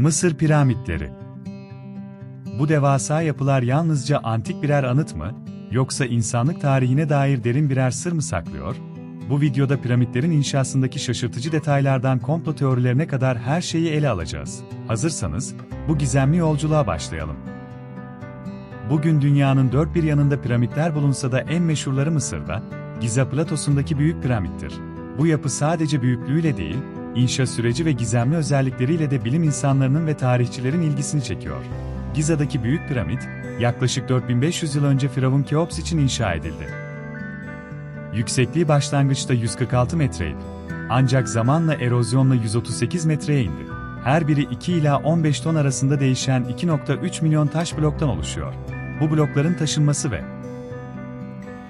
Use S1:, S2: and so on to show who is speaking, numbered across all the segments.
S1: Mısır piramitleri. Bu devasa yapılar yalnızca antik birer anıt mı, yoksa insanlık tarihine dair derin birer sır mı saklıyor? Bu videoda piramitlerin inşasındaki şaşırtıcı detaylardan komplo teorilerine kadar her şeyi ele alacağız. Hazırsanız, bu gizemli yolculuğa başlayalım. Bugün dünyanın dört bir yanında piramitler bulunsa da en meşhurları Mısır'da, Giza Platosu'ndaki büyük piramittir. Bu yapı sadece büyüklüğüyle değil, inşa süreci ve gizemli özellikleriyle de bilim insanlarının ve tarihçilerin ilgisini çekiyor. Giza'daki büyük piramit, yaklaşık 4500 yıl önce Firavun Keops için inşa edildi. Yüksekliği başlangıçta 146 metreydi. Ancak zamanla erozyonla 138 metreye indi. Her biri 2 ila 15 ton arasında değişen 2.3 milyon taş bloktan oluşuyor. Bu blokların taşınması ve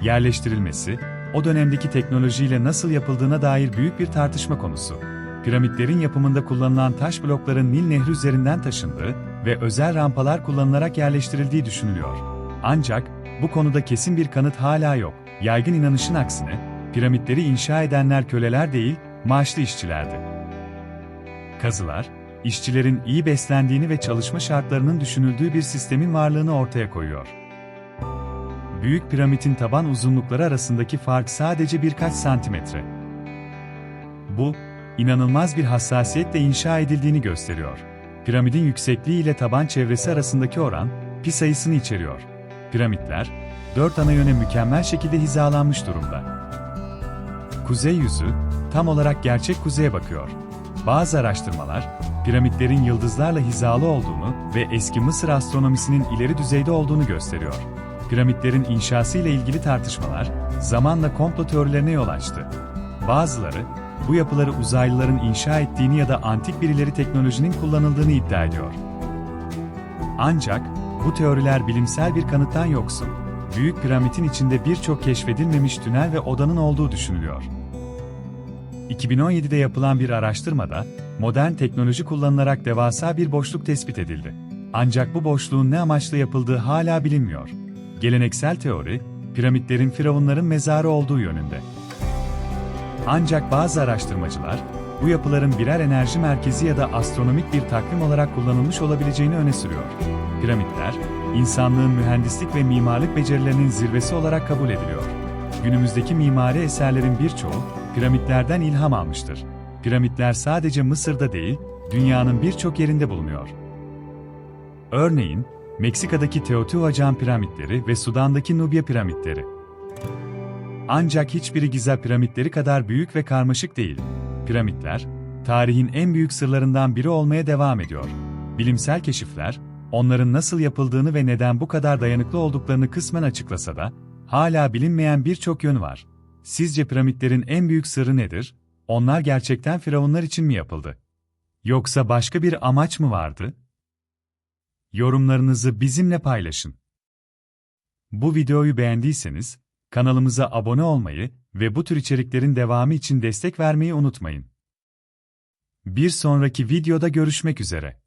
S1: yerleştirilmesi, o dönemdeki teknolojiyle nasıl yapıldığına dair büyük bir tartışma konusu. Piramitlerin yapımında kullanılan taş blokların Nil Nehri üzerinden taşındığı ve özel rampalar kullanılarak yerleştirildiği düşünülüyor. Ancak, bu konuda kesin bir kanıt hala yok. Yaygın inanışın aksine, piramitleri inşa edenler köleler değil, maaşlı işçilerdi. Kazılar, işçilerin iyi beslendiğini ve çalışma şartlarının düşünüldüğü bir sistemin varlığını ortaya koyuyor. Büyük piramidin taban uzunlukları arasındaki fark sadece birkaç santimetre. Bu, inanılmaz bir hassasiyetle inşa edildiğini gösteriyor. Piramidin yüksekliği ile taban çevresi arasındaki oran, pi sayısını içeriyor. Piramitler, dört ana yöne mükemmel şekilde hizalanmış durumda. Kuzey yüzü, tam olarak gerçek kuzeye bakıyor. Bazı araştırmalar, piramitlerin yıldızlarla hizalı olduğunu ve eski Mısır astronomisinin ileri düzeyde olduğunu gösteriyor. Piramitlerin inşası ile ilgili tartışmalar, zamanla komplo teorilerine yol açtı. Bazıları, bu yapıları uzaylıların inşa ettiğini ya da antik bir ileri teknolojinin kullanıldığını iddia ediyor. Ancak, bu teoriler bilimsel bir kanıttan yoksun. Büyük piramidin içinde birçok keşfedilmemiş tünel ve odanın olduğu düşünülüyor. 2017'de yapılan bir araştırmada, modern teknoloji kullanılarak devasa bir boşluk tespit edildi. Ancak bu boşluğun ne amaçla yapıldığı hala bilinmiyor. Geleneksel teori, piramitlerin firavunların mezarı olduğu yönünde. Ancak bazı araştırmacılar, bu yapıların birer enerji merkezi ya da astronomik bir takvim olarak kullanılmış olabileceğini öne sürüyor. Piramitler, insanlığın mühendislik ve mimarlık becerilerinin zirvesi olarak kabul ediliyor. Günümüzdeki mimari eserlerin birçoğu, piramitlerden ilham almıştır. Piramitler sadece Mısır'da değil, dünyanın birçok yerinde bulunuyor. Örneğin, Meksika'daki Teotihuacan piramitleri ve Sudan'daki Nubya piramitleri. Ancak hiçbiri Giza piramitleri kadar büyük ve karmaşık değil. Piramitler, tarihin en büyük sırlarından biri olmaya devam ediyor. Bilimsel keşifler, onların nasıl yapıldığını ve neden bu kadar dayanıklı olduklarını kısmen açıklasa da, hala bilinmeyen birçok yön var. Sizce piramitlerin en büyük sırrı nedir? Onlar gerçekten firavunlar için mi yapıldı? Yoksa başka bir amaç mı vardı? Yorumlarınızı bizimle paylaşın. Bu videoyu beğendiyseniz, kanalımıza abone olmayı ve bu tür içeriklerin devamı için destek vermeyi unutmayın. Bir sonraki videoda görüşmek üzere.